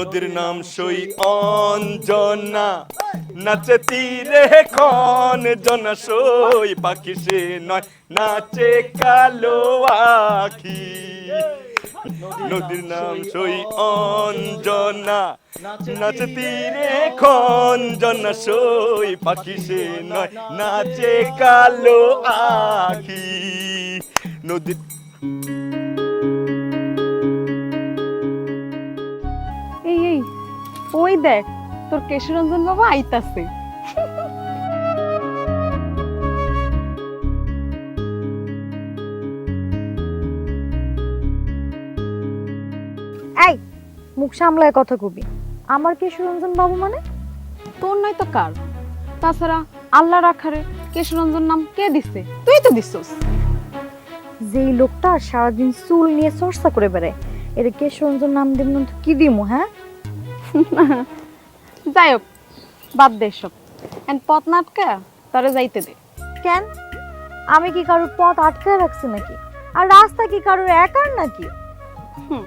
নদীর নাম সই অঞ্জনা নাচে তীরে খন জনা সই, পাখি সে নয়, নাচে কালো আখি। নদীর নাম সই অঞ্জনা নাচে তীরে খন জনা সই, পাখি সে নয়, নাচে কালো আখি। নদীর ওই দেখ তোর কেশরঞ্জন বাবা আইতাছে। এই মুখ সামলায় কথা কবি। আমার কি সুরঞ্জন বাবু মানে? তোর নয় তো কার? তাছাড়া আল্লাহ রাখারে কেশরঞ্জন নাম কে দিছে? তুই তো দিছস। যেই লোকটা সারাদিন চুল নিয়ে চর্চা করে বেড়ায় এটা কে সুরঞ্জন নাম দিব না তো কি দিমু হ্যাঁ? যাই হোক বাদ দে সব এন্ড পথ নাটকা তারা যাইতে দে। কেন? আমি কি কারোর পথ আটকে রাখছি নাকি? আর রাস্তা কি কারোর একার নাকি? হুম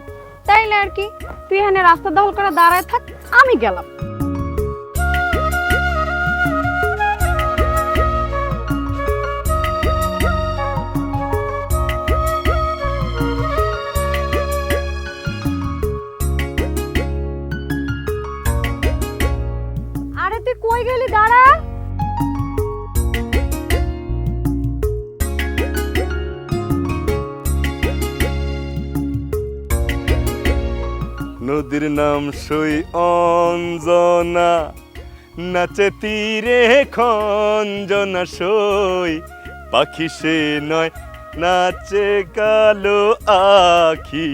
তাইলে আর কি? তুই এখানে রাস্তা দখল করে দাঁড়ায় থাক আমি গেলাম। তুই কই গেলি? দাঁড়া। নদীর নাম সই অঞ্জনা, নাচে তীরে খঞ্জনা সই। পাখি সে নয়, নাচে কালো আখি।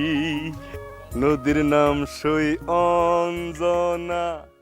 নদীর নাম সই অঞ্জনা।